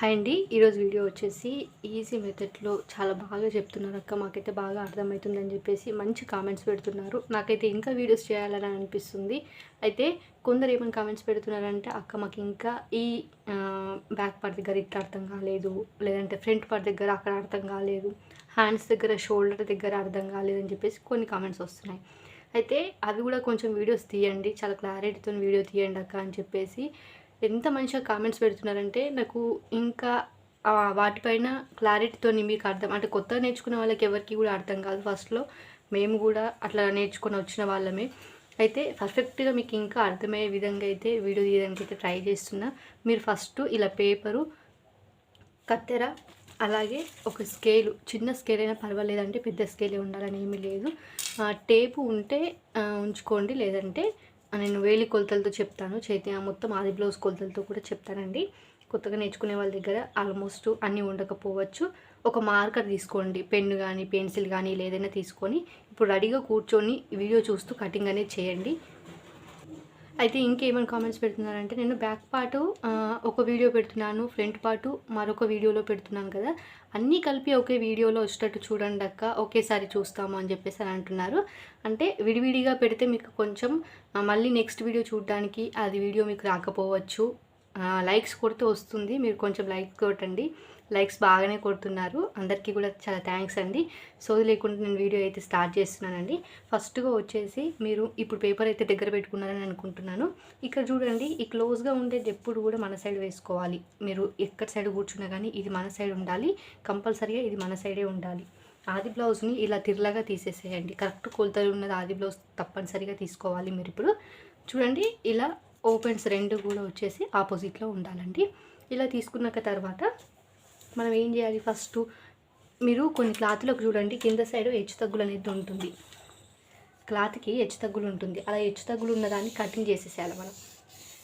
Hi అండి. ఈరోజు video వచ్చేసి ఈజీ మెథడ్లో చాలా బాగా చెప్తున్నారు అక్క. మాకైతే బాగా అర్థమవుతుందని చెప్పేసి మంచి కామెంట్స్ పెడుతున్నారు. నాకైతే ఇంకా వీడియోస్ చేయాలని అనిపిస్తుంది. అయితే కొందరు ఏమైనా కామెంట్స్ పెడుతున్నారంటే అక్క మాకు ఇంకా ఈ బ్యాక్ పార్ట్ దగ్గర ఇట్లా అర్థం కాలేదు. లేదంటే ఫ్రంట్ పార్ట్ దగ్గర అక్కడ అర్థం కాలేదు. హ్యాండ్స్ దగ్గర షోల్డర్ దగ్గర అర్థం కాలేదని చెప్పేసి కొన్ని కామెంట్స్ వస్తున్నాయి. అయితే అవి కూడా కొంచెం వీడియోస్ తీయండి. చాలా క్లారిటీతో వీడియో తీయండి అక్క అని చెప్పేసి ఎంత మంచిగా కామెంట్స్ పెడుతున్నారంటే నాకు ఇంకా వాటిపైన క్లారిటీతో మీకు అర్థం అంటే కొత్తగా నేర్చుకునే వాళ్ళకి ఎవరికి కూడా అర్థం కాదు ఫస్ట్లో మేము కూడా అట్లా నేర్చుకొని వచ్చిన వాళ్ళమే. అయితే పర్ఫెక్ట్గా మీకు ఇంకా అర్థమయ్యే విధంగా అయితే వీడియో తీయడానికి అయితే ట్రై చేస్తున్నా. మీరు ఫస్ట్ ఇలా పేపరు కత్తెర అలాగే ఒక స్కేలు చిన్న స్కేల్ అయినా పర్వాలేదంటే పెద్ద స్కేలే ఉండాలని ఏమీ లేదు. టేపు ఉంటే ఉంచుకోండి లేదంటే నేను వేలి కొలతలతో చెప్తాను. చేతి మొత్తం ఆది బ్లౌజ్ కొలతలతో కూడా చెప్తానండి. కొత్తగా నేర్చుకునే వాళ్ళ దగ్గర ఆల్మోస్ట్ అన్నీ ఉండకపోవచ్చు. ఒక మార్కర్ తీసుకోండి. పెన్ను కానీ పెన్సిల్ కానీ లేదైనా తీసుకొని ఇప్పుడు రెడీగా కూర్చొని వీడియో చూస్తూ కటింగ్ అనేది చేయండి. అయితే ఇంకేమైనా కామెంట్స్ పెడుతున్నారంటే నేను బ్యాక్ పార్ట్ ఒక వీడియో పెడుతున్నాను ఫ్రంట్ పార్ట్ మరొక వీడియోలో పెడుతున్నాను కదా. అన్నీ కలిపి ఒకే వీడియోలో వచ్చేటట్టు చూడండి అక్క ఒకేసారి చూస్తాము అని చెప్పేసి అని అంటున్నారు. అంటే విడివిడిగా పెడితే మీకు కొంచెం మళ్ళీ నెక్స్ట్ వీడియో చూడడానికి అది వీడియో మీకు రాకపోవచ్చు. లైక్స్ కొడితే వస్తుంది. మీరు కొంచెం లైక్ కొట్టండి. లైక్స్ బాగానే కొడుతున్నారు. అందరికీ కూడా చాలా థ్యాంక్స్ అండి. సో లేకుండా నేను వీడియో అయితే స్టార్ట్ చేస్తున్నానండి. ఫస్ట్గా వచ్చేసి మీరు ఇప్పుడు పేపర్ అయితే దగ్గర పెట్టుకున్నారని అనుకుంటున్నాను. ఇక్కడ చూడండి ఈ క్లోజ్గా ఉండేది ఎప్పుడు కూడా మన సైడ్ వేసుకోవాలి. మీరు ఎక్కడ సైడ్ కూర్చున్నా కానీ ఇది మన సైడ్ ఉండాలి. కంపల్సరీగా ఇది మన సైడే ఉండాలి. ఆది బ్లౌజ్ని ఇలా తిరలాగా తీసేసేయండి. కరెక్ట్ కొలతలు ఉన్నది ఆది బ్లౌజ్ తప్పనిసరిగా తీసుకోవాలి మీరు ఇప్పుడు. చూడండి ఇలా ఓపెన్స్ రెండు కూడా వచ్చేసి ఆపోజిట్లో ఉండాలండి. ఇలా తీసుకున్నాక తర్వాత మనం ఏం చేయాలి ఫస్ట్? మీరు కొన్ని క్లాత్లకు చూడండి కింద సైడ్ హెచ్చు తగ్గులు అనేది ఉంటుంది. క్లాత్కి హెచ్చు తగ్గులు ఉంటుంది. అలా హెచ్చు తగ్గులు ఉన్నదాన్ని కటింగ్ చేసేసేయాలి మనం.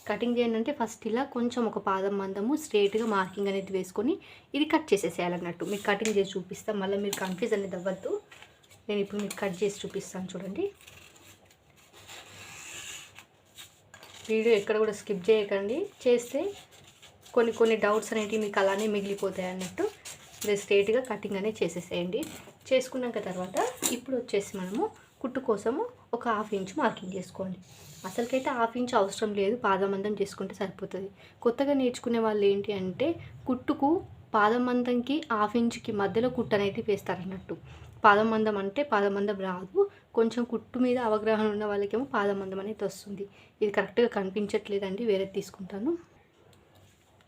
కటింగ్ చేయండి అంటే ఫస్ట్ ఇలా కొంచెం ఒక పాదం మందము స్ట్రేట్గా మార్కింగ్ అనేది వేసుకొని ఇది కట్ చేసేసేయాలన్నట్టు మీకు కటింగ్ చేసి చూపిస్తాం. మళ్ళీ మీరు కన్ఫ్యూజ్ అనేది అవ్వద్దు. నేను ఇప్పుడు మీకు కట్ చేసి చూపిస్తాను చూడండి. వీడియో ఎక్కడ కూడా స్కిప్ చేయకండి. చేస్తే కొన్ని కొన్ని డౌట్స్ అనేవి మీకు అలానే మిగిలిపోతాయి అన్నట్టు. మీరు స్ట్రేట్గా కటింగ్ అనేది చేసేసేయండి. చేసుకున్నాక తర్వాత ఇప్పుడు వచ్చేసి మనము కుట్టు కోసము ఒక హాఫ్ ఇంచ్ మార్కింగ్ చేసుకోండి. అసలుకైతే హాఫ్ ఇంచ్ అవసరం లేదు. పాదమందం చేసుకుంటే సరిపోతుంది. కొత్తగా నేర్చుకునే వాళ్ళు ఏంటి అంటే కుట్టుకు పాదమందంకి హాఫ్ ఇంచ్కి మధ్యలో కుట్టు అనేది వేస్తారన్నట్టు పాదమందం అంటే పాదమందం రాదు. కొంచెం కుట్టు మీద అవగాహన ఉన్న వాళ్ళకేమో పాదమందం అనేది వస్తుంది. ఇది కరెక్ట్గా కనిపించట్లేదండి వేరే తీసుకుంటాను.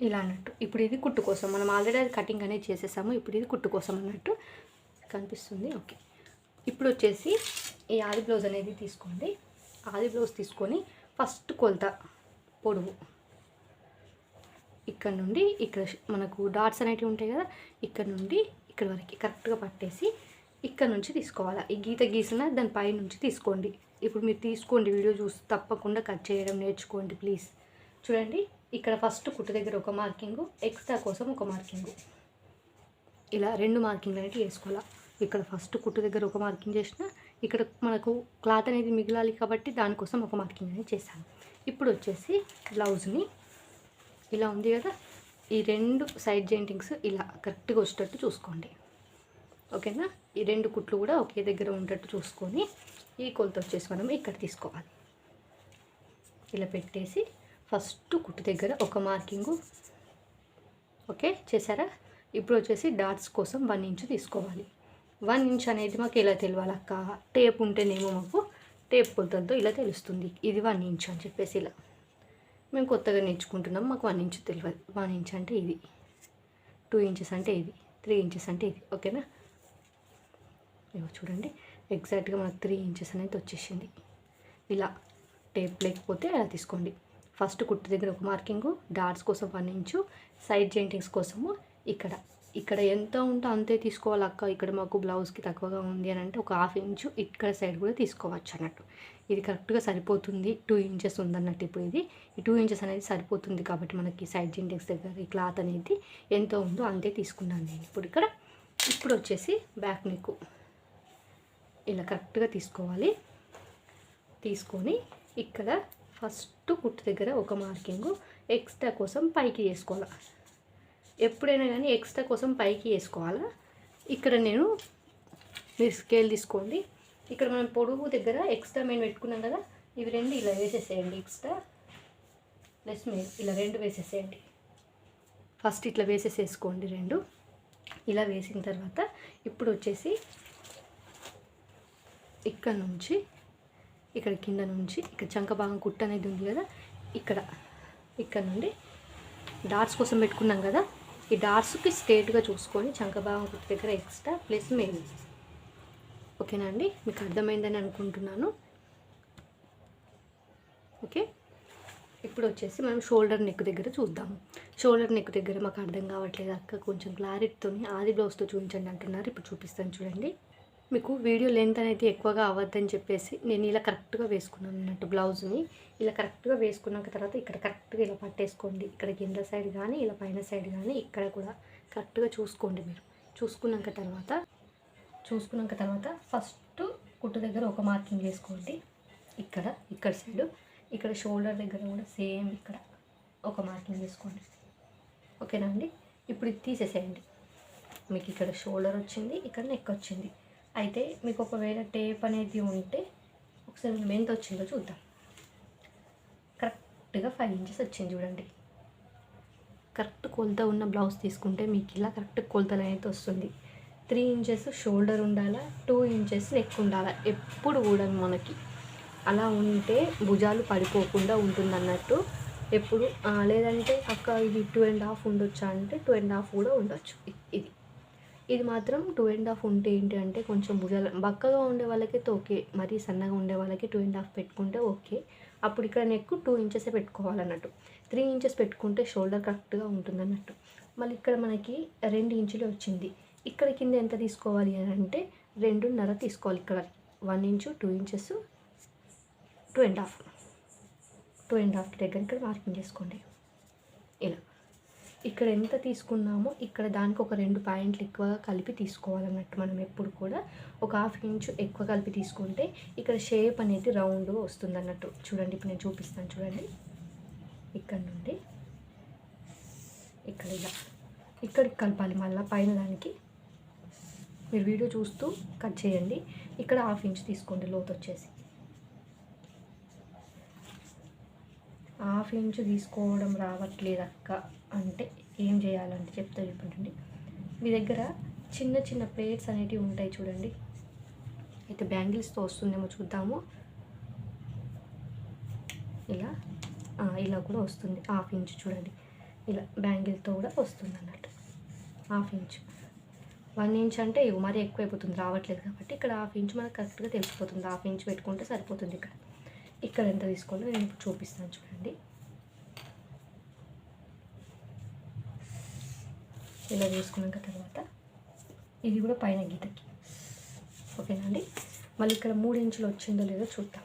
ఇలా అన్నట్టు. ఇప్పుడు ఇది కుట్టు కోసం మనం ఆల్రెడీ అది కటింగ్ అనేది చేసేసాము ఇప్పుడు ఇది కుట్టు కోసం అన్నట్టు కనిపిస్తుంది. ఓకే. ఇప్పుడు వచ్చేసి ఈ ఆది బ్లౌజ్ అనేది తీసుకోండి. ఆది బ్లౌజ్ తీసుకొని ఫస్ట్ కొలత పొడవు. ఇక్కడ నుండి ఇక్కడ మనకు డాట్స్ అనేటివి ఉంటాయి కదా ఇక్కడ నుండి ఇక్కడ వరకు కరెక్ట్గా పట్టేసి ఇక్కడ నుంచి తీసుకోవాలి? ఈ గీత గీసిన దాని పై నుంచి తీసుకోండి. ఇప్పుడు మీరు తీసుకోండి వీడియో చూసి తప్పకుండా కట్ చేయడం నేర్చుకోండి ప్లీజ్. చూడండి ఇక్కడ ఫస్ట్ కుట్టు దగ్గర ఒక మార్కింగు ఎక్స్ట్రా కోసం ఒక మార్కింగు. ఇలా రెండు మార్కింగ్లు అనేవి వేసుకోవాలి ఇక్కడ ఫస్ట్ కుట్టు దగ్గర ఒక మార్కింగ్ చేసిన ఇక్కడ మనకు క్లాత్ అనేది మిగిలాలి కాబట్టి దానికోసం ఒక మార్కింగ్ అనేది చేశాను. ఇప్పుడు వచ్చేసి బ్లౌజ్ని ఇలా ఉంది కదా? ఈ రెండు సైడ్ జెయింటింగ్స్ ఇలా కరెక్ట్గా వచ్చేటట్టు చూసుకోండి. ఓకేనా? ఈ రెండు కుట్లు కూడా ఒకే దగ్గర ఉండేట్టు చూసుకొని ఈ కొలత వచ్చేసి మనం ఇక్కడ తీసుకోవాలి. ఇలా పెట్టేసి ఫస్ట్ కుట్టు దగ్గర ఒక మార్కింగు. ఓకే? చేశారా? ఇప్పుడు వచ్చేసి డాట్స్ కోసం వన్ ఇంచ్ తీసుకోవాలి. వన్ ఇంచ్ అనేది మాకు ఎలా తెలియాలి అక్క? టేప్ ఉంటేనేమో మాకు టేప్ కొలతలతో ఇలా తెలుస్తుంది. ఇది వన్ ఇంచ్ అని చెప్పేసి ఇలా. మేము కొత్తగా నేర్చుకుంటున్నాం మాకు వన్ ఇంచ్ తెలియదు. వన్ ఇంచ్ అంటే ఇది. టూ ఇంచెస్ అంటే ఇది. త్రీ ఇంచెస్ అంటే ఇది. ఓకేనా? ఇగో చూడండి. ఎగ్జాక్ట్గా మనకు త్రీ ఇంచెస్ అనేది వచ్చేసింది. ఇలా టేప్ లేకపోతే అలా తీసుకోండి. ఫస్ట్ కుట్టు దగ్గర ఒక మార్కింగు డాట్స్ కోసం వన్ ఇంచు సైడ్ జెయింటింగ్స్ కోసము ఇక్కడ. ఇక్కడ ఎంత ఉంటే అంతే తీసుకోవాలి అక్క. ఇక్కడ మాకు బ్లౌజ్కి తక్కువగా ఉంది అని అంటే ఒక హాఫ్ ఇంచు ఇక్కడ సైడ్ కూడా తీసుకోవచ్చు అన్నట్టు. ఇది కరెక్ట్గా సరిపోతుంది. టూ ఇంచెస్ ఉందన్నట్టు ఇప్పుడు ఇది. ఈ టూ ఇంచెస్ అనేది సరిపోతుంది కాబట్టి మనకి సైడ్ జెయింటింగ్స్ దగ్గర ఈ క్లాత్ అనేది ఎంత ఉందో అంతే తీసుకున్నాను నేను ఇప్పుడు ఇక్కడ. ఇప్పుడు వచ్చేసి బ్యాక్ నెక్ ఇలా కరెక్ట్గా తీసుకోవాలి. తీసుకొని ఇక్కడ ఫస్ట్ కుట్టు దగ్గర ఒక మార్కింగ్ ఎక్స్ట్రా కోసం పైకి చేసుకోవాలి ఎప్పుడైనా కానీ ఎక్స్ట్రా కోసం పైకి వేసుకోవాలా. ఇక్కడ నేను మీరు స్కేల్ తీసుకోండి. ఇక్కడ మనం పొడుగు దగ్గర ఎక్స్ట్రా మేము పెట్టుకున్నాం కదా ఇవి రెండు ఇలా వేసేసేయండి ఎక్స్ట్రా. ప్లస్ మీరు ఇలా రెండు వేసేసేయండి. ఫస్ట్ ఇట్లా వేసేసేసుకోండి రెండు. ఇలా వేసిన తర్వాత ఇప్పుడు వచ్చేసి ఇక్కడ నుంచి ఇక్కడ కింద నుంచి ఇక్కడ చంక భాగం కుట్ట అనేది ఉంది కదా ఇక్కడ ఇక్కడ నుండి డాట్స్ కోసం పెట్టుకున్నాం కదా ఈ డాట్స్కి స్ట్రేట్గా చూసుకొని చంక భాగం కుట్ట దగ్గర ఎక్స్ట్రా ప్లస్ మెయిన్ ఓకేనా అండి? మీకు అర్థమైందని అనుకుంటున్నాను. ఓకే? ఇప్పుడు వచ్చేసి మనం షోల్డర్ నెక్ దగ్గర చూద్దాము. షోల్డర్ నెక్ దగ్గర మాకు అర్థం కావట్లేదు అక్క. కొంచెం క్లారిటీతో ఆది బ్లౌజ్తో చూపించండి అంటున్నారు. ఇప్పుడు చూపిస్తాను చూడండి. మీకు వీడియో లెంత్ అనేది ఎక్కువగా అవ్వద్దని చెప్పేసి నేను ఇలా కరెక్ట్గా వేసుకున్నాను అన్నట్టు బ్లౌజ్ని. ఇలా కరెక్ట్గా వేసుకున్నాక తర్వాత ఇక్కడ కరెక్ట్గా ఇలా పట్టేసుకోండి. ఇక్కడ కింద సైడ్ కానీ ఇలా పైన సైడ్ కానీ ఇక్కడ కూడా కరెక్ట్గా చూసుకోండి మీరు. చూసుకున్నాక తర్వాత చూసుకున్నాక తర్వాత ఫస్ట్ కుట్టు దగ్గర ఒక మార్కింగ్ వేసుకోండి. ఇక్కడ ఇక్కడ సైడు ఇక్కడ షోల్డర్ దగ్గర కూడా సేమ్ ఇక్కడ ఒక మార్కింగ్ వేసుకోండి. ఓకేనా అండి? ఇప్పుడు ఇది తీసేసేయండి. మీకు ఇక్కడ షోల్డర్ వచ్చింది ఇక్కడ నెక్ వచ్చింది. అయితే మీకు ఒకవేళ టేప్ అనేది ఉంటే ఒకసారి మేము ఎంత వచ్చిందో చూద్దాం. కరెక్ట్గా ఫైవ్ ఇంచెస్ వచ్చింది చూడండి. కరెక్ట్ కొలత ఉన్న బ్లౌజ్ తీసుకుంటే మీకు ఇలా కరెక్ట్ కొలతలు అనేది వస్తుంది. త్రీ ఇంచెస్ షోల్డర్ ఉండాలా టూ ఇంచెస్ నెక్ ఉండాలా? ఎప్పుడు కూడా మనకి అలా ఉంటే భుజాలు పడిపోకుండా ఉంటుంది అన్నట్టు ఎప్పుడు లేదంటే అక్క ఇది టూ అండ్ హాఫ్ ఉండొచ్చా అంటే టూ అండ్ హాఫ్ కూడా ఉండొచ్చు. ఇది ఇది మాత్రం టూ అండ్ హాఫ్ ఉంటే ఏంటి అంటే కొంచెం భుజాల బక్కగా ఉండే వాళ్ళకైతే ఓకే మరీ సన్నగా ఉండే వాళ్ళకి టూ అండ్ హాఫ్ పెట్టుకుంటే ఓకే. అప్పుడు ఇక్కడ నెక్ టూ ఇంచెసే పెట్టుకోవాలన్నట్టు. త్రీ ఇంచెస్ పెట్టుకుంటే షోల్డర్ కరెక్ట్గా ఉంటుంది అన్నట్టు మళ్ళీ ఇక్కడ మనకి రెండు ఇంచులే వచ్చింది. ఇక్కడ కింద ఎంత తీసుకోవాలి అని అంటే రెండున్నర తీసుకోవాలి ఇక్కడ. One inch two inches two and half two and half దగ్గర ఇక్కడ మార్కింగ్ చేసుకోండి. ఇలా. ఇక్కడ ఎంత తీసుకున్నామో ఇక్కడ దానికి ఒక రెండు పాయింట్లు ఎక్కువ కలిపి తీసుకోవాలన్నట్టు మనం ఎప్పుడు కూడా ఒక హాఫ్ ఇంచు ఎక్కువ కలిపి తీసుకుంటే ఇక్కడ షేప్ అనేది రౌండ్గా వస్తుంది అన్నట్టు చూడండి ఇప్పుడు నేను చూపిస్తాను చూడండి. ఇక్కడ నుండి ఇక్కడ ఇలా. ఇక్కడికి కలపాలి మళ్ళీ పైన దానికి. మీరు వీడియో చూస్తూ కట్ చేయండి. ఇక్కడ హాఫ్ ఇంచ్ తీసుకోండి లోతు వచ్చేసి. హాఫ్ ఇంచ్ తీసుకోవడం రావట్లేదు అక్క అంటే ఏం చేయాలంటే చెప్తా చెప్పండి మీ దగ్గర చిన్న చిన్న ప్లేట్స్ అనేటివి ఉంటాయి చూడండి. అయితే బ్యాంగిల్స్తో వస్తుందేమో చూద్దాము. ఇలా ఇలా కూడా వస్తుంది. హాఫ్ ఇంచ్ చూడండి. ఇలా బ్యాంగిల్తో కూడా వస్తుంది అన్నట్టు హాఫ్ ఇంచ్ వన్ ఇంచ్ అంటే మరీ ఎక్కువైపోతుంది రావట్లేదు కాబట్టి ఇక్కడ హాఫ్ ఇంచ్ మనకు కరెక్ట్గా తెలిసిపోతుంది. హాఫ్ ఇంచ్ పెట్టుకుంటే సరిపోతుంది ఇక్కడ. ఇక్కడ ఎంత తీసుకోవాలో నేను చూపిస్తాను చూడండి. ఇలా వేసుకున్నాక తర్వాత ఇది కూడా పైన గీతకి. ఓకేనా అండి? మళ్ళీ ఇక్కడ మూడు ఇంచులు వచ్చిందో లేదో చూద్దాం.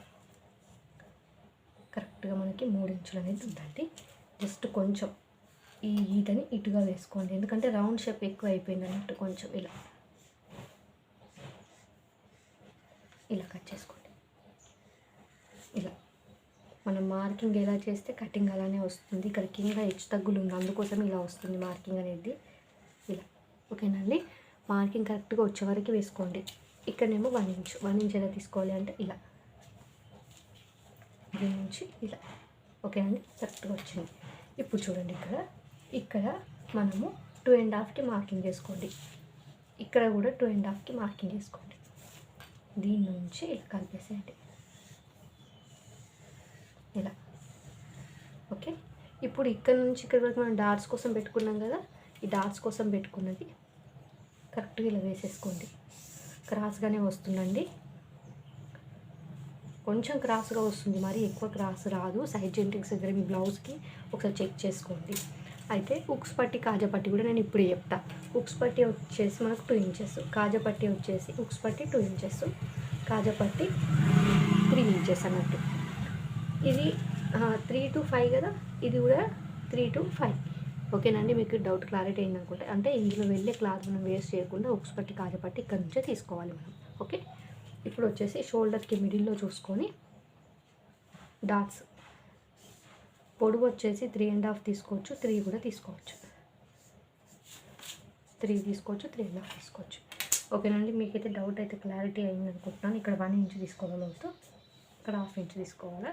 కరెక్ట్గా మనకి మూడు ఇంచులు అనేది ఉందండి. జస్ట్ కొంచెం ఈ గీతని ఇటుగా వేసుకోండి. ఎందుకంటే రౌండ్ షేప్ ఎక్కువ అయిపోయింది అన్నట్టు కొంచెం ఇలా కట్ చేసుకోండి ఇలా మనం మార్కింగ్ ఎలా చేస్తే కటింగ్ అలానే వస్తుంది. ఇక్కడ కింద హెచ్చు తగ్గులు ఉంది. అందుకోసం ఇలా వస్తుంది మార్కింగ్ అనేది. ఇలా. ఓకేనండి మార్కింగ్ కరెక్ట్గా వచ్చే వరకు వేసుకోండి. ఇక్కడనేమో వన్ ఇంచ్. వన్ ఇంచ్ ఎలా తీసుకోవాలి అంటే ఇలా. దీని నుంచి ఇలా. ఓకేనండి కరెక్ట్గా వచ్చింది. ఇప్పుడు చూడండి ఇక్కడ. ఇక్కడ మనము టూ అండ్ హాఫ్కి మార్కింగ్ చేసుకోండి. ఇక్కడ కూడా టూ అండ్ హాఫ్కి మార్కింగ్ చేసుకోండి. దీని నుంచి ఇలా కలిపేసేయండి. ఇలా. ఓకే? ఇప్పుడు ఇక్కడ నుంచి ఇక్కడ వరకు మనం డాట్స్ కోసం పెట్టుకున్నాం కదా ఈ డాట్స్ కోసం పెట్టుకున్నది కరెక్ట్గా ఇలా వేసేసుకోండి. క్రాస్గానే వస్తుందండి. కొంచెం క్రాస్గా వస్తుంది మరి ఎక్కువ క్రాస్ రాదు. సైడ్ జెంటింగ్స్ దగ్గర మీ బ్లౌజ్కి ఒకసారి చెక్ చేసుకోండి. అయితే ఉక్స్ పట్టి కాజా పట్టి కూడా నేను ఇప్పుడు చెప్తా. ఉక్స్ పట్టి వచ్చేసి మనకు టూ ఇంచెస్ కాజా పట్టి వచ్చేసి ఉక్స్ పట్టి టూ ఇంచెస్ కాజా పట్టి త్రీ ఇంచెస్ అన్నట్టు. ఇది త్రీ టు ఫైవ్ కదా? ఇది కూడా త్రీ టు ఫైవ్ ఓకేనండి మీకు డౌట్ క్లారిటీ అయింది అనుకుంటే అంటే ఇందులో వెళ్ళే క్లాత్ మనం వేస్ట్ చేయకుండా ఉక్స్ పట్టి కాజా పట్టి ఇక్కడ నుంచే తీసుకోవాలి మనం. ఓకే? ఇప్పుడు వచ్చేసి షోల్డర్కి మిడిల్లో చూసుకొని డాట్స్ పొడవు వచ్చేసి త్రీ అండ్ హాఫ్ తీసుకోవచ్చు. త్రీ కూడా తీసుకోవచ్చు. త్రీ తీసుకోవచ్చు త్రీ అండ్ హాఫ్ తీసుకోవచ్చు. ఓకేనండి మీకైతే డౌట్ అయితే క్లారిటీ అయింది అనుకుంటున్నాను ఇక్కడ వన్ ఇంచ్ తీసుకోవాలి ఇక్కడ హాఫ్ ఇంచ్ తీసుకోవాలా?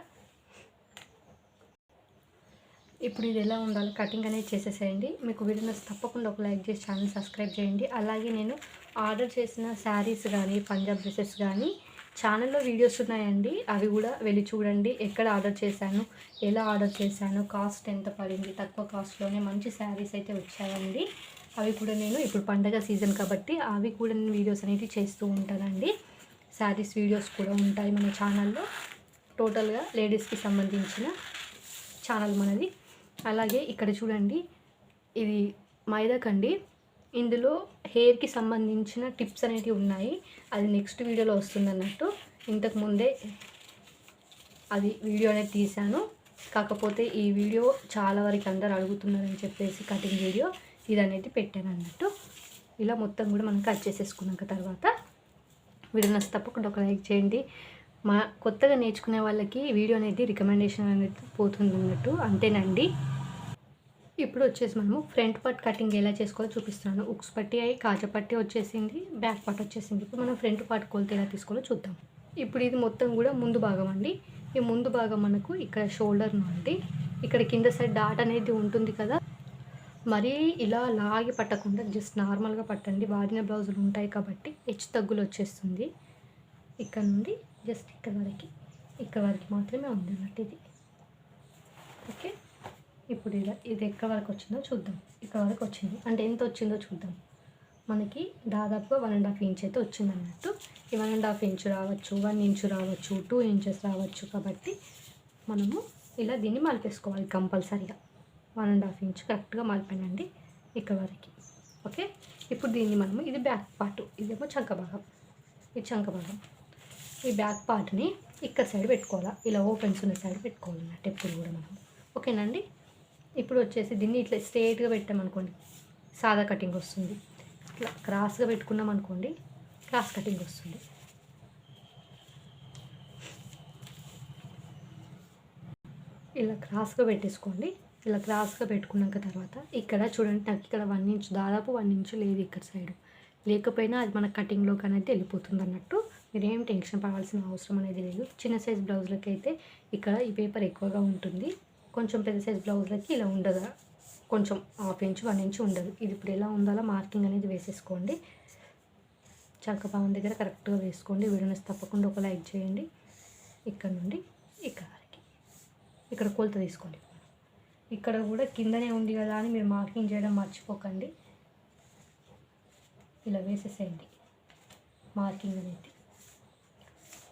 ఇప్పుడు ఇది ఎలా ఉండాలి కటింగ్ అనేది చేసేసేయండి. మీకు వీడియో తప్పకుండా ఒక లైక్ చేసి ఛానల్ సబ్స్క్రైబ్ చేయండి. అలాగే నేను ఆర్డర్ చేసిన శారీస్ కానీ పంజాబ్ డ్రెస్సెస్ కానీ ఛానల్లో వీడియోస్ ఉన్నాయండి. అవి కూడా వెళ్ళి చూడండి. ఎక్కడ ఆర్డర్ చేశాను ఎలా ఆర్డర్ చేశాను కాస్ట్ ఎంత పడింది తక్కువ కాస్ట్లోనే మంచి శారీస్ అయితే వచ్చాయండి. అవి కూడా నేను ఇప్పుడు పండగ సీజన్ కాబట్టి అవి కూడా నేను వీడియోస్ అనేవి చేస్తూ ఉంటానండి. శారీస్ వీడియోస్ కూడా ఉంటాయి మన ఛానల్లో టోటల్గా లేడీస్కి సంబంధించిన ఛానల్ మనది. అలాగే ఇక్కడ చూడండి ఇది మైదాకండి ఇందులో హెయిర్కి సంబంధించిన టిప్స్ అనేటివి ఉన్నాయి. అది నెక్స్ట్ వీడియోలో వస్తుంది అన్నట్టు ఇంతకుముందే అది వీడియో అనేది తీశాను. కాకపోతే ఈ వీడియో చాలా వరకు అందరు అడుగుతున్నారని చెప్పేసి కటింగ్ వీడియో ఇది అనేది పెట్టాను అన్నట్టు ఇలా మొత్తం కూడా మనం కట్ చేసేసుకున్నాక తర్వాత వీడియో నచ్చి తప్పకుండా ఒక లైక్ చేయండి. మా కొత్తగా నేర్చుకునే వాళ్ళకి వీడియో అనేది రికమెండేషన్ అనేది పోతుంది అన్నట్టు అంతేనండి. ఇప్పుడు వచ్చేసి మనము ఫ్రంట్ పార్ట్ కటింగ్ ఎలా చేసుకోవాలో చూపిస్తున్నాను. ఉక్స్ పట్టి అయి కాజ పట్టి వచ్చేసింది బ్యాక్ పార్ట్ వచ్చేసింది. ఇప్పుడు మనం ఫ్రంట్ పార్ట్ కొలత ఎలా తీసుకోవాలో చూద్దాం. ఇప్పుడు ఇది మొత్తం కూడా ముందు భాగం అండి. ఈ ముందు భాగం మనకు ఇక్కడ షోల్డర్ నుండి ఇక్కడ కింద సైడ్ డాట్ అనేది ఉంటుంది కదా. మరీ ఇలా లాగి పట్టకుండా జస్ట్ నార్మల్గా పట్టండి. వాడిన బ్లౌజులు ఉంటాయి కాబట్టి హెచ్చు తగ్గులు వచ్చేస్తుంది. ఇక్కడ నుండి జస్ట్ ఇక్కడ వరకు ఇక్కడ వరకు మాత్రమే ఉంది అన్నట్టు ఇది. ఓకే? ఇప్పుడు ఇలా ఇది ఎక్కడ వరకు వచ్చిందో చూద్దాం. ఇక్కడ వరకు వచ్చింది. అంటే ఎంత వచ్చిందో చూద్దాం. మనకి దాదాపుగా వన్ అండ్ హాఫ్ ఇంచ్ అయితే వచ్చింది అన్నట్టు. ఈ వన్ అండ్ హాఫ్ ఇంచ్ రావచ్చు వన్ ఇంచ్ రావచ్చు టూ ఇంచెస్ రావచ్చు కాబట్టి మనము ఇలా దీన్ని మలిపేసుకోవాలి కంపల్సరీగా. వన్ అండ్ హాఫ్ ఇంచ్ కరెక్ట్గా మలిపానండి ఇక్కడ వరకు. ఓకే? ఇప్పుడు దీన్ని మనము ఇది బ్యాక్ పార్ట్ ఇదేమో చంక భాగం. ఇది చంక భాగం. ఈ బ్యాక్ పార్ట్ని ఇక్కడ సైడ్ పెట్టుకోవాలా? ఇలా ఓపెన్స్ ఉన్న సైడ్ పెట్టుకోవాలన్నట్టు ఎప్పుడు కూడా మనం. ఓకేనండి ఇప్పుడు వచ్చేసి దీన్ని ఇట్లా స్ట్రేట్గా పెట్టామనుకోండి సాదా కటింగ్ వస్తుంది. ఇట్లా క్రాస్గా పెట్టుకున్నాం అనుకోండి క్రాస్ కటింగ్ వస్తుంది. ఇలా క్రాస్గా పెట్టేసుకోండి. ఇలా క్రాస్గా పెట్టుకున్నాక తర్వాత ఇక్కడ చూడండి నాకు ఇక్కడ వన్ ఇంచ్ దాదాపు వన్ ఇంచ్ లేదు ఇక్కడ సైడ్. లేకపోయినా అది మన కటింగ్లోకి అనేది వెళ్ళిపోతుంది అన్నట్టు మీరేం టెన్షన్ పడాల్సిన అవసరం అనేది లేదు. చిన్న సైజ్ బ్లౌజ్లకి అయితే ఇక్కడ ఈ పేపర్ ఎక్కువగా ఉంటుంది. కొంచెం పెద్ద సైజ్ బ్లౌజ్లకి ఇలా ఉండదు? కొంచెం హాఫ్ ఇంచ్ వన్ ఇంచ్ ఉండదు. ఇది ఇప్పుడు ఎలా ఉండాలో మార్కింగ్ అనేది వేసేసుకోండి. చక్క భాగం దగ్గర కరెక్ట్గా వేసుకోండి. వీడియోస్ తప్పకుండా ఒక లైక్ చేయండి. ఇక్కడ నుండి ఇక్కడ వరకు ఇక్కడ కొలత తీసుకోండి. ఇక్కడ కూడా కిందనే ఉంది కదా అని మీరు మార్కింగ్ చేయడం మర్చిపోకండి. ఇలా వేసేసేయండి. మార్కింగ్ అనేది.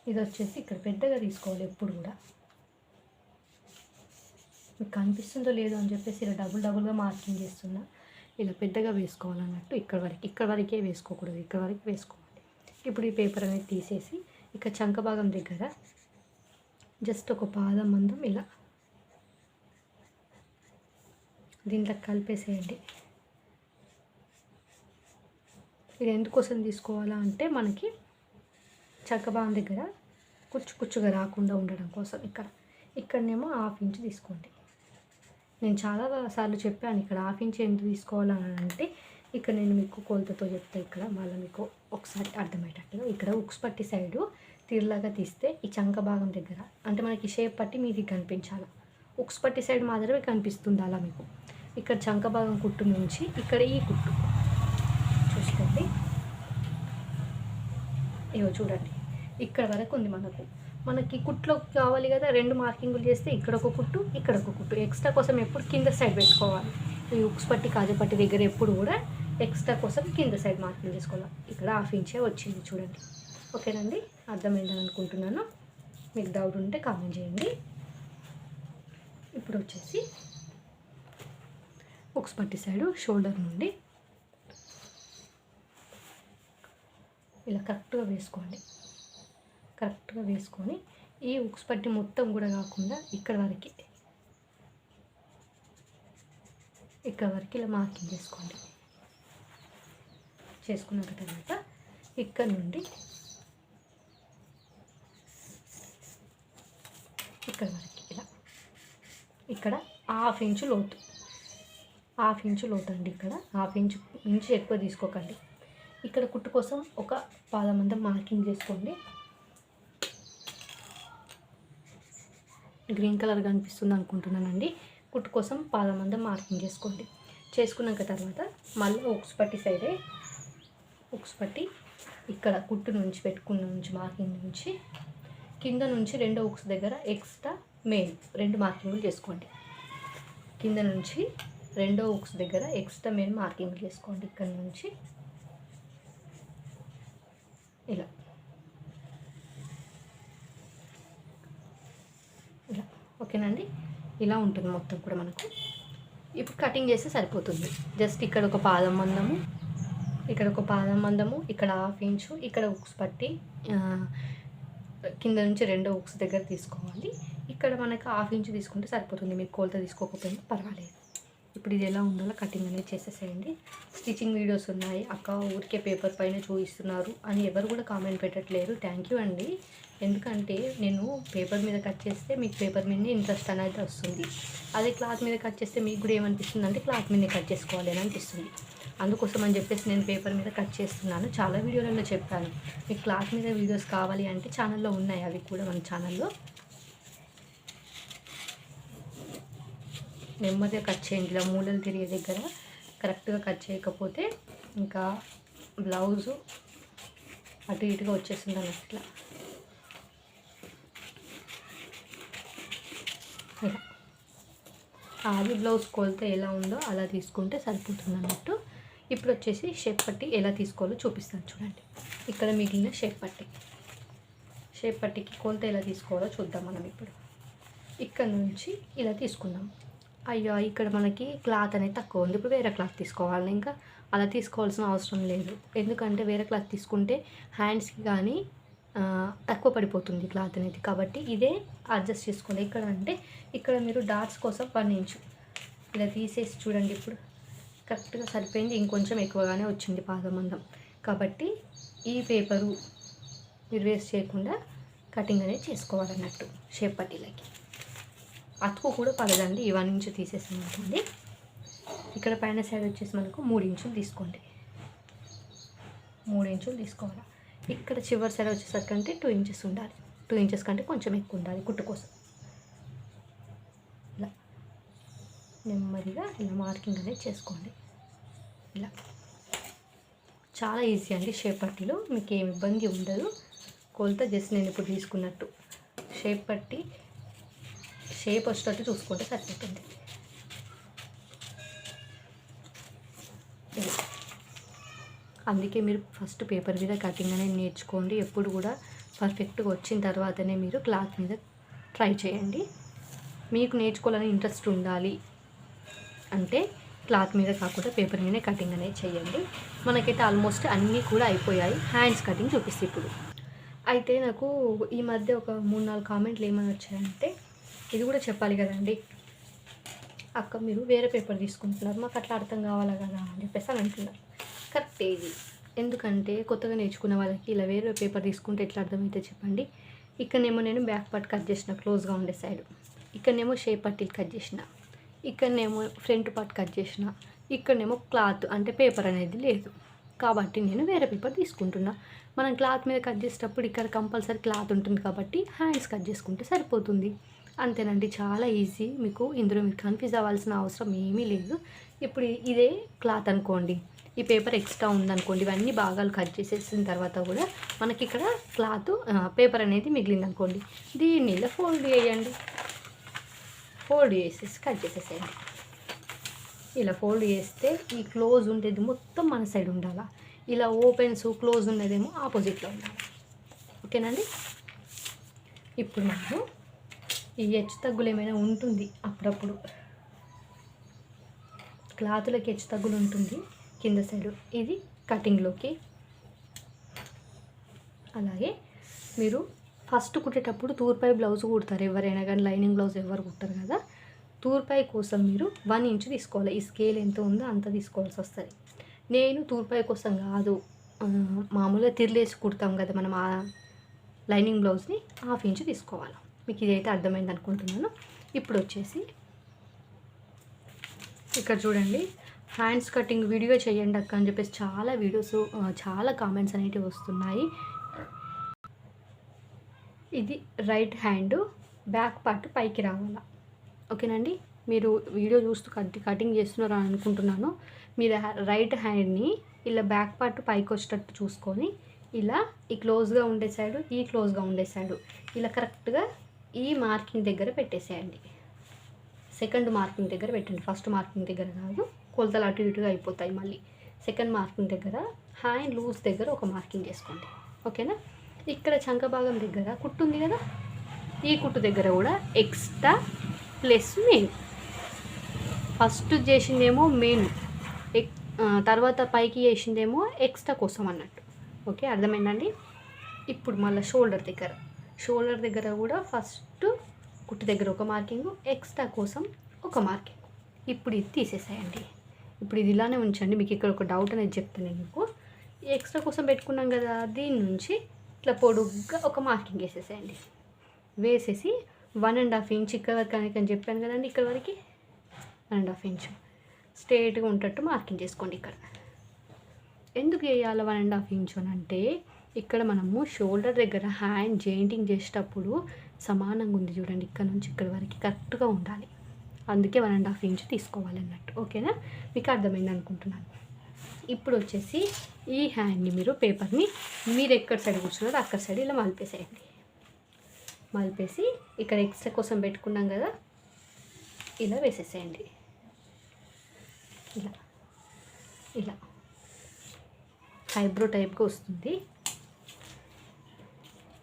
ఇది వచ్చేసి ఇక్కడ పెద్దగా తీసుకోవాలి ఎప్పుడు కూడా. మీకు కనిపిస్తుందో లేదో అని చెప్పేసి ఇలా డబుల్ డబుల్గా మార్కింగ్ చేస్తున్నా. ఇలా పెద్దగా వేసుకోవాలన్నట్టు ఇక్కడ వరకు ఇక్కడ వరకే వేసుకోకూడదు ఇక్కడ వరకు వేసుకోవాలి. ఇప్పుడు ఈ పేపర్ అనేది తీసేసి ఇక చంక భాగం దగ్గర జస్ట్ ఒక పాదం మందం ఇలా దీంట్లో కలిపేసేయండి. ఇది ఎందుకోసం తీసుకోవాలా అంటే మనకి చక్కబాన్ దగ్గర కుచ్చు కుచ్చుగా రాకుండా ఉండడం కోసం ఇక్కడ ఇక్కడనేమో హాఫ్ ఇంచ్ తీసుకోండి. నేను చాలా సార్లు చెప్పాను ఇక్కడ హాఫ్ ఇంచ్ ఎందుకు తీసుకోవాలని అంటే ఇక్కడ నేను మీకు కొలతతో చెప్తా ఇక్కడ మళ్ళీ మీకు ఒకసారి అర్థమయ్యేటట్టుగా. ఇక్కడ ఉక్స్ పట్టి సైడు తీర్లాగా తీస్తే ఈ చంక భాగం దగ్గర అంటే మనకి షేప్ పట్టి మీది కనిపించాలి. ఉక్స్ పట్టి సైడ్ మాత్రమే కనిపిస్తుంది అలా మీకు. ఇక్కడ చంక భాగం కుట్టు నుంచి ఇక్కడ ఈ కుట్టు. చూసుకోండి. ఇవో చూడండి. ఇక్కడ వరకు ఉంది మనకు. మనకి కుట్లో కావాలి కదా రెండు మార్కింగులు చేస్తే ఇక్కడ ఒక కుట్టు ఇక్కడ ఒక కుట్టు. ఎక్స్ట్రా కోసం ఎప్పుడు కింద సైడ్ పెట్టుకోవాలి. ఈ ఉక్స్ పట్టి కాజపట్టి దగ్గర ఎప్పుడు కూడా ఎక్స్ట్రా కోసం కింద సైడ్ మార్కింగ్ చేసుకోవాలి. ఇక్కడ హాఫ్ ఇంచే వచ్చింది చూడండి. ఓకేనండి? అర్థమైందని అనుకుంటున్నాను. మీకు డౌట్ ఉంటే కామెంట్ చేయండి. ఇప్పుడు వచ్చేసి ఉక్స్ పట్టి సైడు షోల్డర్ నుండి ఇలా కరెక్ట్గా వేసుకోండి. కరెక్ట్గా వేసుకొని ఈ ఉక్స్ పట్టి మొత్తం కూడా కాకుండా ఇక్కడ వరకు. ఇక్కడ వరకు ఇలా మార్కింగ్ చేసుకోండి. చేసుకున్న తర్వాత ఇక్కడ నుండి ఇక్కడ వరకు ఇలా. ఇక్కడ హాఫ్ ఇంచు లోతు. హాఫ్ ఇంచు లోతు అండి ఇక్కడ. హాఫ్ ఇంచు ఇంచు ఎక్కువ తీసుకోకండి. ఇక్కడ కుట్టు కోసం ఒక పాదమందం మార్కింగ్ చేసుకోండి. గ్రీన్ కలర్ కనిపిస్తుంది అనుకుంటున్నానండి. కుట్టు కోసం పాదమందం మార్కింగ్ చేసుకోండి. చేసుకున్నాక తర్వాత మళ్ళీ ఉక్స్ పట్టి సైడే ఉక్స్ పట్టి ఇక్కడ కుట్టు నుంచి పెట్టుకున్న నుంచి మార్కింగ్ నుంచి కింద నుంచి రెండో ఉక్స్ దగ్గర ఎక్స్ట్రా మెయిన్ రెండు మార్కింగ్లు చేసుకోండి. కింద నుంచి రెండో ఉక్స్ దగ్గర ఎక్స్ట్రా మెయిన్ మార్కింగ్ చేసుకోండి. ఇక్కడ నుంచి ఇలా ఇలా ఓకేనండి? ఇలా ఉంటుంది మొత్తం కూడా మనకు. ఇప్పుడు కటింగ్ చేస్తే సరిపోతుంది. జస్ట్ ఇక్కడ ఒక పాదం మందము ఇక్కడ ఒక పాదం మందము ఇక్కడ హాఫ్ ఇంచు ఇక్కడ ఉక్స్ పట్టి కింద నుంచి రెండో ఉక్స్ దగ్గర తీసుకోవాలి. ఇక్కడ మనకు హాఫ్ ఇంచు తీసుకుంటే సరిపోతుంది. మీరు కోల్త తీసుకోకపోయినా పర్వాలేదు. ఇప్పుడు ఇది ఎలా ఉండాలో కటింగ్ అనేది చేసేసేయండి. స్టిచ్చింగ్ వీడియోస్ ఉన్నాయి. అక్క ఊరికే పేపర్ పైన చూపిస్తున్నారు అని ఎవరు కూడా కామెంట్ పెట్టట్లేరు. థ్యాంక్ యూ అండి. ఎందుకంటే నేను పేపర్ మీద కట్ చేస్తే మీకు పేపర్ మీదనే ఇంట్రెస్ట్ అనేది వస్తుంది. అదే క్లాత్ మీద కట్ చేస్తే మీకు కూడా ఏమనిపిస్తుంది అంటే క్లాత్ మీదనే కట్ చేసుకోవాలి అని అనిపిస్తుంది. అందుకోసం అని చెప్పేసి నేను పేపర్ మీద కట్ చేస్తున్నాను. చాలా వీడియోలలో చెప్పాను. మీకు క్లాత్ మీద వీడియోస్ కావాలి అంటే ఛానల్లో ఉన్నాయి. అవి కూడా మన ఛానల్లో నెమ్మదిగా కట్ చేయండి. ఇలా మూలలు తిరిగే దగ్గర కరెక్ట్గా కట్ చేయకపోతే ఇంకా బ్లౌజు అటు ఇటుగా వచ్చేస్తుంది అన్నట్టు ఇలా ఆది బ్లౌజ్ కొలత ఎలా ఉందో అలా తీసుకుంటే సరిపోతుంది అన్నట్టు. ఇప్పుడు వచ్చేసి షేప్ పట్టి ఎలా తీసుకోవాలో చూపిస్తాను చూడండి. ఇక్కడ మిగిలిన షేప్ పట్టి. షేప్ పట్టికి కొలత ఎలా తీసుకోవాలో చూద్దాం మనం ఇప్పుడు. ఇక్కడ నుంచి ఇలా తీసుకుందాం. అయ్యో ఇక్కడ మనకి క్లాత్ అనేది తక్కువ ఉంది. ఇప్పుడు వేరే క్లాత్ తీసుకోవాలి ఇంకా అలా తీసుకోవాల్సిన అవసరం లేదు. ఎందుకంటే వేరే క్లాత్ తీసుకుంటే హ్యాండ్స్కి కానీ తక్కువ పడిపోతుంది క్లాత్ అనేది. కాబట్టి ఇదే అడ్జస్ట్ చేసుకోండి. ఇక్కడ అంటే ఇక్కడ మీరు డాట్స్ కోసం వన్ ఇంచు ఇలా తీసేసి చూడండి ఇప్పుడు. కరెక్ట్గా సరిపోయింది. ఇంకొంచెం ఎక్కువగానే వచ్చింది పాదమందం కాబట్టి ఈ పేపరు మీరు వేస్ట్ చేయకుండా కటింగ్ అనేది చేసుకోవాలన్నట్టు షేప్ పట్టీలకి. అతుకు కూడా పడదండి. ఈ వన్ ఇంచు తీసేసామంటుంది ఇక్కడ పైన సైడ్ వచ్చేసి మనకు మూడు ఇంచులు తీసుకోండి. మూడు ఇంచులు తీసుకోవాలి? ఇక్కడ చివరి సైడ్ వచ్చేసరికి అంటే టూ ఇంచెస్ ఉండాలి. టూ ఇంచెస్ కంటే కొంచెం ఎక్కువ ఉండాలి కుట్టు కోసం. ఇలా. నెమ్మదిగా ఇలా మార్కింగ్ అనేది చేసుకోండి. ఇలా. చాలా ఈజీ అండి షేప్ పట్టీలో మీకు ఏమి ఇబ్బంది ఉండదు. కొలత జస్ట్ నేను ఇప్పుడు తీసుకున్నట్టు. షేప్ పట్టి షేప్ వచ్చేటట్టు చూసుకుంటే సరిపోతుంది. అందుకే మీరు ఫస్ట్ పేపర్ మీద కటింగ్ అనేది నేర్చుకోండి. ఎప్పుడు కూడా పర్ఫెక్ట్గా వచ్చిన తర్వాతనే మీరు క్లాత్ మీద ట్రై చేయండి. మీకు నేర్చుకోవాలని ఇంట్రెస్ట్ ఉండాలి అంటే క్లాత్ మీద కాకుండా పేపర్ మీదనే కటింగ్ అనేది చేయండి. మనకైతే ఆల్మోస్ట్ అన్నీ కూడా అయిపోయాయి. హ్యాండ్స్ కటింగ్ చూపిస్తే ఇప్పుడు. అయితే నాకు ఈ మధ్య ఒక మూడు నాలుగు కామెంట్లు ఏమని వచ్చాయంటే ఇది కూడా చెప్పాలి కదండి. అక్క మీరు వేరే పేపర్ తీసుకుంటున్నారు. మాకు అట్లా అర్థం కావాలా కదా అని చెప్పేసి అని అంటున్నారు. కరెక్ట్ ఇది ఎందుకంటే కొత్తగా నేర్చుకున్న వాళ్ళకి ఇలా వేరే పేపర్ తీసుకుంటే ఎట్లా అర్థమైతే చెప్పండి. ఇక్కడనేమో నేను బ్యాక్ పార్ట్ కట్ చేసిన క్లోజ్గా ఉండే సైడ్. ఇక్కడనేమో షేప్ పట్టీలు కట్ చేసిన. ఇక్కడనేమో ఫ్రంట్ పార్ట్ కట్ చేసిన. ఇక్కడనేమో క్లాత్ అంటే పేపర్ అనేది లేదు. కాబట్టి నేను వేరే పేపర్ తీసుకుంటున్నా. మనం క్లాత్ మీద కట్ చేసేటప్పుడు ఇక్కడ కంపల్సరీ క్లాత్ ఉంటుంది కాబట్టి హ్యాండ్స్ కట్ చేసుకుంటే సరిపోతుంది. అంతేనండి చాలా ఈజీ. మీకు ఇందులో మీరు కన్ఫ్యూజ్ అవ్వాల్సిన అవసరం ఏమీ లేదు. ఇప్పుడు ఇదే క్లాత్ అనుకోండి. ఈ పేపర్ ఎక్స్ట్రా ఉందనుకోండి ఇవన్నీ భాగాలు కట్ చేసేసిన తర్వాత కూడా మనకి ఇక్కడ క్లాత్ పేపర్ అనేది మిగిలిందనుకోండి. దీన్ని ఇలా ఫోల్డ్ చేయండి. ఫోల్డ్ చేసేసి కట్ చేసేసేయండి. ఇలా ఫోల్డ్ చేస్తే ఈ క్లోజ్ ఉండేది మొత్తం మన సైడ్ ఉండాలా? ఇలా ఓపెన్స్ క్లోజ్ ఉన్నదేమో ఆపోజిట్లో ఉండాలి. ఓకేనండి? ఇప్పుడు మనము ఈ హెచ్చు తగ్గులు ఏమైనా ఉంటుంది అప్పుడప్పుడు? క్లాతులకి హెచ్చు తగ్గులు ఉంటుంది. కింద సైడు ఇది కటింగ్లోకి అలాగే మీరు ఫస్ట్ కుట్టేటప్పుడు తూర్పై బ్లౌజ్ కుడతారు ఎవరైనా కానీ లైనింగ్ బ్లౌజ్ ఎవరు కుట్టరు కదా. తూర్పై కోసం మీరు వన్ ఇంచ్ తీసుకోవాలి. ఈ స్కేల్ ఎంత ఉందో అంత తీసుకోవాల్సి వస్తుంది. నేను తూర్పై కోసం కాదు మామూలుగా తిరిలేసి కుడతాం కదా మనం ఆ లైనింగ్ బ్లౌజ్ని హాఫ్ ఇంచ్ తీసుకోవాలి. మీకు ఇదైతే అర్థమైంది అనుకుంటున్నాను. ఇప్పుడు వచ్చేసి ఇక్కడ చూడండి. హ్యాండ్స్ కటింగ్ వీడియో చేయండి అక్క అని చెప్పేసి చాలా వీడియోస్ చాలా కామెంట్స్ అనేటివి వస్తున్నాయి. ఇది రైట్ హ్యాండ్ బ్యాక్ పార్ట్ పైకి రావాలా. ఓకేనండి? మీరు వీడియో చూస్తూ కట్ కటింగ్ చేస్తున్నారు అనుకుంటున్నాను. మీరు రైట్ హ్యాండ్ని ఇలా బ్యాక్ పార్ట్ పైకి వచ్చేటట్టు చూసుకొని ఇలా ఈ క్లోజ్గా ఉండే సైడు ఈ క్లోజ్గా ఉండే సైడు ఇలా కరెక్ట్గా ఈ మార్కింగ్ దగ్గర పెట్టేసేయండి. సెకండ్ మార్కింగ్ దగ్గర పెట్టండి. ఫస్ట్ మార్కింగ్ దగ్గర కాదు కొలతలు అటు ఇటుగా అయిపోతాయి మళ్ళీ. సెకండ్ మార్కింగ్ దగ్గర హ్యాండ్ లూజ్ దగ్గర ఒక మార్కింగ్ చేసుకోండి. ఓకేనా? ఇక్కడ చంక భాగం దగ్గర కుట్టు ఉంది కదా? ఈ కుట్టు దగ్గర కూడా ఎక్స్ట్రా ప్లస్ మెయిన్ ఫస్ట్ చేసిందేమో మెయిన్ ఎక్ తర్వాత పైకి చేసిందేమో ఎక్స్ట్రా కోసం అన్నట్టు. ఓకే? అర్థమైందండి? ఇప్పుడు మళ్ళీ షోల్డర్ దగ్గర. షోల్డర్ దగ్గర కూడా ఫస్ట్ కుట్టు దగ్గర ఒక మార్కింగ్ ఎక్స్ట్రా కోసం ఒక మార్కింగ్ ఇప్పుడు ఇది తీసేసేయండి. ఇప్పుడు ఇది ఇలానే ఉంచండి. మీకు ఇక్కడ ఒక డౌట్ అనేది చెప్తాను మీకు. ఎక్స్ట్రా కోసం పెట్టుకున్నాం కదా దీని నుంచి ఇట్లా పొడుగ్గా ఒక మార్కింగ్ వేసేసేయండి. వేసేసి వన్ అండ్ హాఫ్ ఇంచ్ ఇక్కడ వరకు అని అని చెప్పాను కదండి ఇక్కడ వరకు వన్ అండ్ హాఫ్ ఇంచ్ స్ట్రేట్గా ఉంటట్టు మార్కింగ్ చేసుకోండి ఇక్కడ. ఎందుకు వేయాలి వన్ అండ్ హాఫ్ ఇంచ్ అని అంటే ఇక్కడ మనము షోల్డర్ దగ్గర హ్యాండ్ జాయింటింగ్ చేసేటప్పుడు సమానంగా ఉంది చూడండి. ఇక్కడ నుంచి ఇక్కడ వరకు కరెక్ట్గా ఉండాలి. అందుకే వన్ అండ్ హాఫ్ ఇంచ్ తీసుకోవాలి అన్నట్టు. ఓకేనా? మీకు అర్థమైంది అనుకుంటున్నాను. ఇప్పుడు వచ్చేసి ఈ హ్యాండ్ని మీరు పేపర్ని మీరు ఎక్కడ సైడ్ కూర్చున్నారో అక్కడ సైడ్ ఇలా మలిపేసేయండి. మలిపేసి ఇక్కడ ఎక్స్ట్రా కోసం పెట్టుకున్నాం కదా ఇలా వేసేసేయండి. ఇలా. ఇలా. ఐబ్రో టైప్గా వస్తుంది.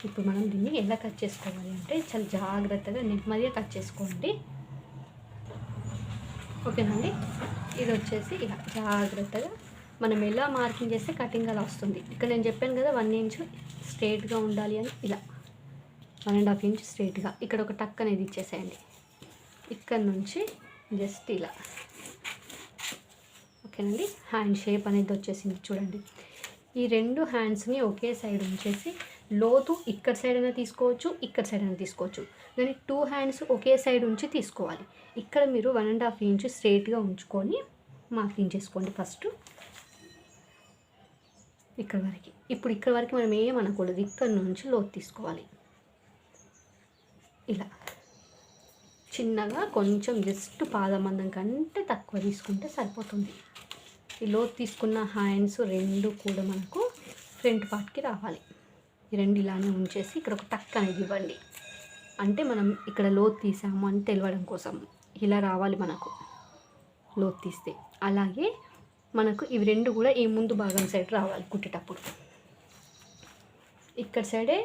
ఇప్పుడు మనం దీన్ని ఎలా కట్ చేసుకోవాలి అంటే చాలా జాగ్రత్తగా నెమ్మదిగా కట్ చేసుకోండి. ఓకేనండి ఇది వచ్చేసి ఇలా జాగ్రత్తగా మనం ఎలా మార్కింగ్ చేస్తే కటింగ్ అలా వస్తుంది. ఇక్కడ నేను చెప్పాను కదా వన్ ఇంచ్ స్ట్రేట్గా ఉండాలి అని. ఇలా వన్ అండ్ హాఫ్ ఇంచ్ స్ట్రైట్గా ఇక్కడ ఒక టక్ అనేది ఇచ్చేసేయండి. ఇక్కడ నుంచి జస్ట్ ఇలా. ఓకేనండి హ్యాండ్ షేప్ అనేది వచ్చేసింది చూడండి. ఈ రెండు హ్యాండ్స్ని ఒకే సైడ్ ఉంచేసి లోతు ఇక్కడ సైడ్ అయినా తీసుకోవచ్చు ఇక్కడ సైడ్ అయినా తీసుకోవచ్చు. కానీ టూ హ్యాండ్స్ ఒకే సైడ్ ఉంచి తీసుకోవాలి. ఇక్కడ మీరు వన్ అండ్ హాఫ్ ఇంచ్ స్ట్రైట్గా ఉంచుకొని మార్కింగ్ చేసుకోండి ఫస్ట్ ఇక్కడ వరకు. ఇప్పుడు ఇక్కడ వరకు మనం ఏమనకూడదు ఇక్కడ నుంచి లోతు తీసుకోవాలి. ఇలా. చిన్నగా కొంచెం జస్ట్ పాదమందం కంటే తక్కువ తీసుకుంటే సరిపోతుంది. ఈ లోతు తీసుకున్న హ్యాండ్స్ రెండు కూడా మనకు ఫ్రంట్ పార్ట్కి రావాలి. ఈ రెండు ఇలానే ఉంచేసి ఇక్కడ ఒక టక్ అనేది ఇవ్వండి. అంటే మనం ఇక్కడ లోతు తీసాము అని తెలవడం కోసం. ఇలా రావాలి మనకు లోతు తీస్తే. అలాగే మనకు ఇవి రెండు కూడా ఈ ముందు భాగం సైడ్ రావాలి కుట్టేటప్పుడు. ఇక్కడ సైడే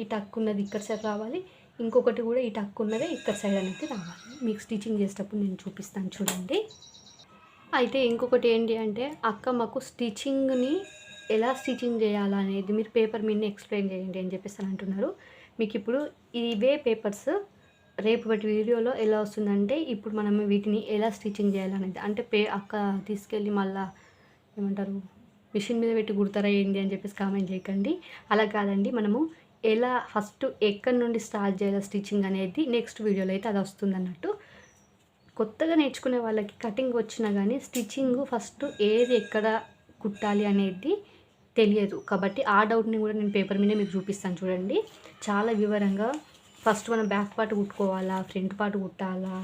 ఈ టక్ ఉన్నది ఇక్కడ సైడ్ రావాలి. ఇంకొకటి కూడా ఈ టక్ ఉన్నదే ఇక్కడ సైడ్ అనేది రావాలి. మీకు స్టిచ్చింగ్ చేసేటప్పుడు నేను చూపిస్తాను చూడండి. అయితే ఇంకొకటి ఏంటి అంటే అక్క మాకు స్టిచ్చింగ్ని ఎలా స్టిచ్చింగ్ చేయాలనేది మీరు పేపర్ మీద ఎక్స్ప్లెయిన్ చేయండి అని చెప్పేసి అని అంటున్నారు. మీకు ఇప్పుడు ఇవే పేపర్స్ రేపు వాటి వీడియోలో ఎలా వస్తుందంటే ఇప్పుడు మనం వీటిని ఎలా స్టిచ్చింగ్ చేయాలనేది అంటే పే అక్క తీసుకెళ్ళి మళ్ళా ఏమంటారు మిషన్ మీద పెట్టి కుడతారా ఏంటి అని చెప్పేసి కామెంట్ చేయకండి. అలా కాదండి మనము ఎలా ఫస్ట్ ఎక్కడి నుండి స్టార్ట్ చేయాలి స్టిచ్చింగ్ అనేది నెక్స్ట్ వీడియోలో అయితే అది వస్తుంది అన్నట్టు కొత్తగా నేర్చుకునే వాళ్ళకి కటింగ్ వచ్చినా కానీ స్టిచ్చింగ్ ఫస్ట్ ఏది ఎక్కడ కుట్టాలి అనేది తెలియదు. కాబట్టి ఆ డౌట్ని కూడా నేను పేపర్ మీద మీకు చూపిస్తాను చూడండి. చాలా వివరంగా ఫస్ట్ మనం బ్యాక్ పార్ట్ కుట్టుకోవాలా ఫ్రంట్ పార్ట్ కుట్టాలా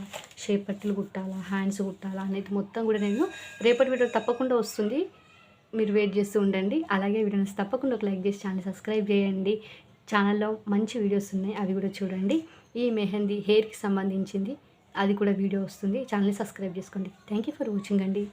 షేప్ పట్టులు కుట్టాలా హ్యాండ్స్ కుట్టాలా అనేది మొత్తం కూడా నేను రేపటి వీడియో తప్పకుండా వస్తుంది. మీరు వెయిట్ చేస్తూ ఉండండి. అలాగే వీడియోని తప్పకుండా ఒక లైక్ చేసి ఛానల్ సబ్స్క్రైబ్ చేయండి. ఛానల్లో మంచి వీడియోస్ ఉన్నాయి. అవి కూడా చూడండి. ఈ మెహందీ హెయిర్కి సంబంధించింది. అది కూడా వీడియో వస్తుంది. ఛానల్ని సబ్స్క్రైబ్ చేసుకోండి. థ్యాంక్ యూ ఫర్ వాచింగ్ అండి.